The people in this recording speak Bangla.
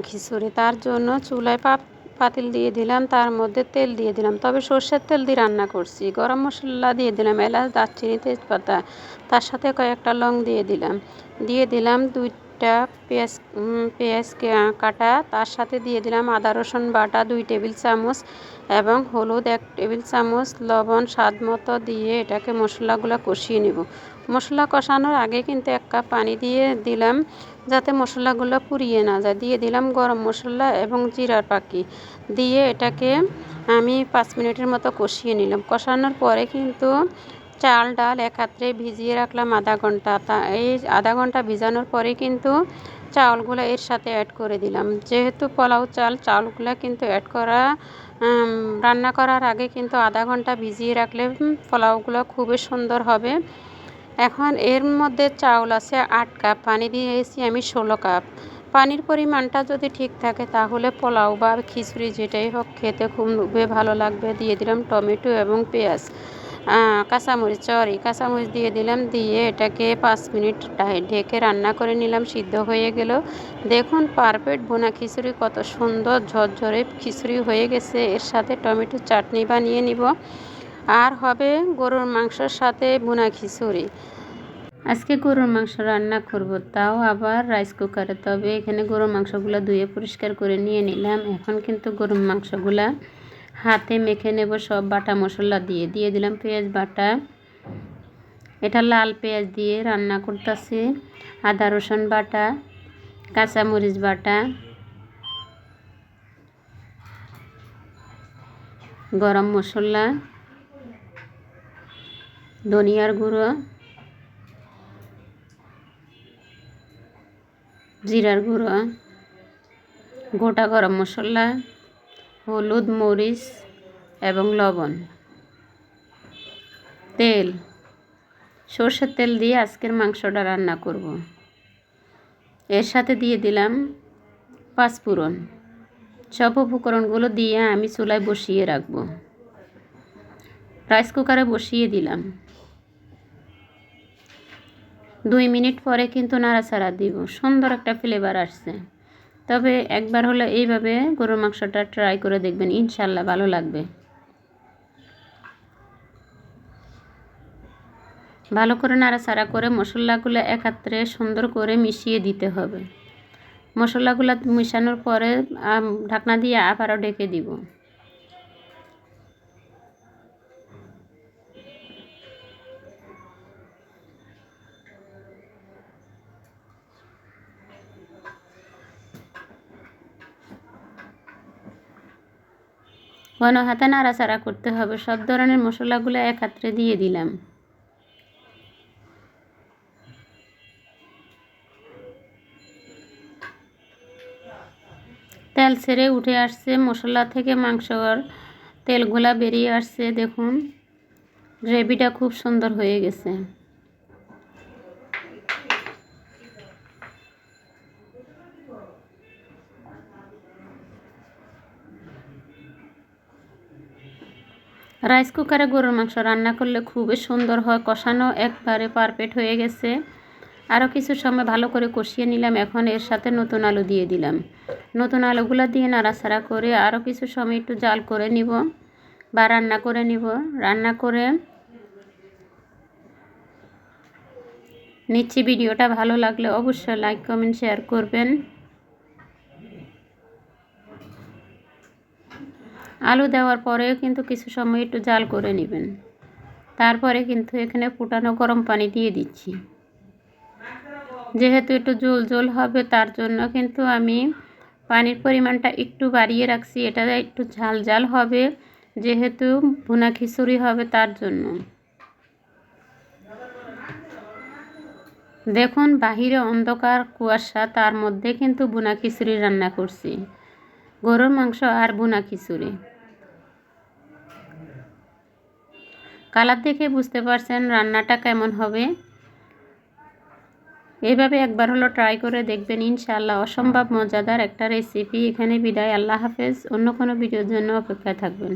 খিচুড়ি, তার জন্য চুলায় পাপ পাতিল দিয়ে দিলাম, তার মধ্যে তেল দিয়ে দিলাম। তবে সর্ষের তেল দিয়ে রান্না করছি। গরম মশলা দিয়ে দিলাম, এলাচ, দারচিনি, তেজপাতা, তার সাথে কয়েকটা লং দিয়ে দিলাম। দিয়ে দিলাম দুইটা পেঁয়াজ পেঁয়াজ কাটা, তার সাথে দিয়ে দিলাম আদা, রসুন বাটা, দুই টেবিল চামচ এবং হলুদ এক টেবিল চামচ লবণ স্বাদ মতো দিয়ে এটাকে মশলাগুলো কষিয়ে নেব। মশলা কষানোর আগে কিন্তু এক কাপ পানি দিয়ে দিলাম যাতে মশলাগুলো পুড়িয়ে না যায়। দিয়ে দিলাম গরম মশলা এবং জিরার পাকি। দিয়ে এটাকে আমি পাঁচ মিনিটের মতো কষিয়ে নিলাম। কষানোর পরে কিন্তু চাল, ডাল একাত্রে ভিজিয়ে রাখলাম আধা ঘণ্টা। তা এই আধা ঘণ্টা ভিজানোর পরে কিন্তু চাউলগুলো এর সাথে অ্যাড করে দিলাম। যেহেতু পোলাও চাল, চাউলগুলো কিন্তু অ্যাড করা রান্না করার আগে কিন্তু আধা ঘণ্টা ভিজিয়ে রাখলে পোলাওগুলো খুবই সুন্দর হবে। এখন এর মধ্যে চাউল আছে আট কাপ। পানি দিয়েছি আমি ষোলো কাপ। পানির পরিমাণটা যদি ঠিক থাকে তাহলে পোলাও বা খিচুড়ি যেটাই হোক খেতে খুবই ভালো লাগবে। দিয়ে দিলাম টমেটো এবং পেঁয়াজ। কাঁচামরিচ চরি কাঁচামরিচ দিয়ে দিলাম, দিয়ে এটাকে পাঁচ মিনিট ঢেকে রান্না করে নিলাম, সিদ্ধ হয়ে গেল। দেখুন, পারফেক্ট বোনা খিচুড়ি, কত সুন্দর ঝরঝরে খিচুড়ি হয়ে গেছে। এর সাথে টমেটো চাটনি বানিয়ে নিব। আর হবে গরুর মাংসর সাথে বোনা খিচুড়ি। আজকে গরুর মাংস রান্না করব, তাও আবার রাইস কুকারে। তবে এখানে গরুর মাংসগুলো ধুয়ে পরিষ্কার করে নিয়ে নিলাম। এখন কিন্তু গরুর মাংসগুলা হাতে মেখে নেব সব বাটা মশলা দিয়ে। দিয়ে দিলাম পেঁয়াজ বাটা। এটা লাল পেঁয়াজ দিয়ে রান্না করতেছি। আদা রসুন বাটা, কাঁচামরিচ বাটা, গরম মশলা, ধনিয়ার গুঁড়ো, জিরার গুঁড়ো, গোটা গরম মশলা হলুদ মরিচ এবং লবণ। তেল। সর্ষের তেল দিয়ে আজকের মাংসটা রান্না করব। এর সাথে দিয়ে দিলাম পাঁচফোড়ন সব উপকরণগুলো দিয়ে আমি চুলায় বসিয়ে রাখব। রাইস কুকারে বসিয়ে দিলাম। দুই মিনিট পরে কিন্তু নাড়াচাড়া দিব। সুন্দর একটা ফ্লেভার আসছে। তবে একবার হলে এইভাবে গরুর মাংসটা ট্রাই করে দেখবেন ইনশাল্লাহ ভালো লাগবে। ভালো করে নাড়াচাড়া করে মশলাগুলো একাত্রে সুন্দর করে মিশিয়ে দিতে হবে। মশলাগুলো মিশানোর পরে ঢাকনা দিয়ে আবারও ঢেকে দিব। ঘন হাতে নাড়াচাড়া করতে হবে। সব ধরনের মশলাগুলো একাত্রে দিয়ে দিলাম। তেল ছেড়ে উঠে আসছে। মশলা থেকে মাংসর তেলগুলা বেরিয়ে আসছে। দেখুন, গ্রেভিটা খুব সুন্দর হয়ে গেছে। রাইস কুকারে গরুর মাংস রান্না করলে খুবই সুন্দর হয়, কষানো একবারে পারফেক্ট হয়ে গেছে। আরও কিছু সময় ভালো করে কষিয়ে নিলাম, এখন এর সাথে নতুন আলু দিয়ে দিলাম। নতুন আলুগুলো দিয়ে নাড়াচাড়া করে আরও কিছু সময় একটু জাল করে নিব বা রান্না করে নিব। রান্না করে নিচ্ছি, ভিডিওটা ভালো লাগলে অবশ্যই লাইক কমেন্ট শেয়ার করবেন। আলু দেওয়ার পরেও কিন্তু কিছু সময় একটু জাল করে নেবেন। তারপরে কিন্তু এখানে ফুটানো গরম পানি দিয়ে দিচ্ছি। যেহেতু একটু জল জল হবে, তার জন্য কিন্তু আমি পানির পরিমাণটা একটু বাড়িয়ে রাখছি। এটা একটু ঝাল ঝাল হবে, যেহেতু ভুনা খিচুড়ি হবে তার জন্য। দেখুন, বাহিরে অন্ধকার কুয়াশা, তার মধ্যে কিন্তু বুনা খিচুড়ি রান্না করছি। গরুর মাংস আর বোনা খিচুড়ি। কালার দেখে বুঝতে পারছেন রান্নাটা কেমন হবে। এইভাবে একবার হলো ট্রাই করে দেখবেন ইনশাআল্লাহ। অসম্ভব মজাদার একটা রেসিপি এখানে বিদায়। আল্লাহ হাফেজ। অন্য কোনো ভিডিওর জন্য অপেক্ষায় থাকবেন।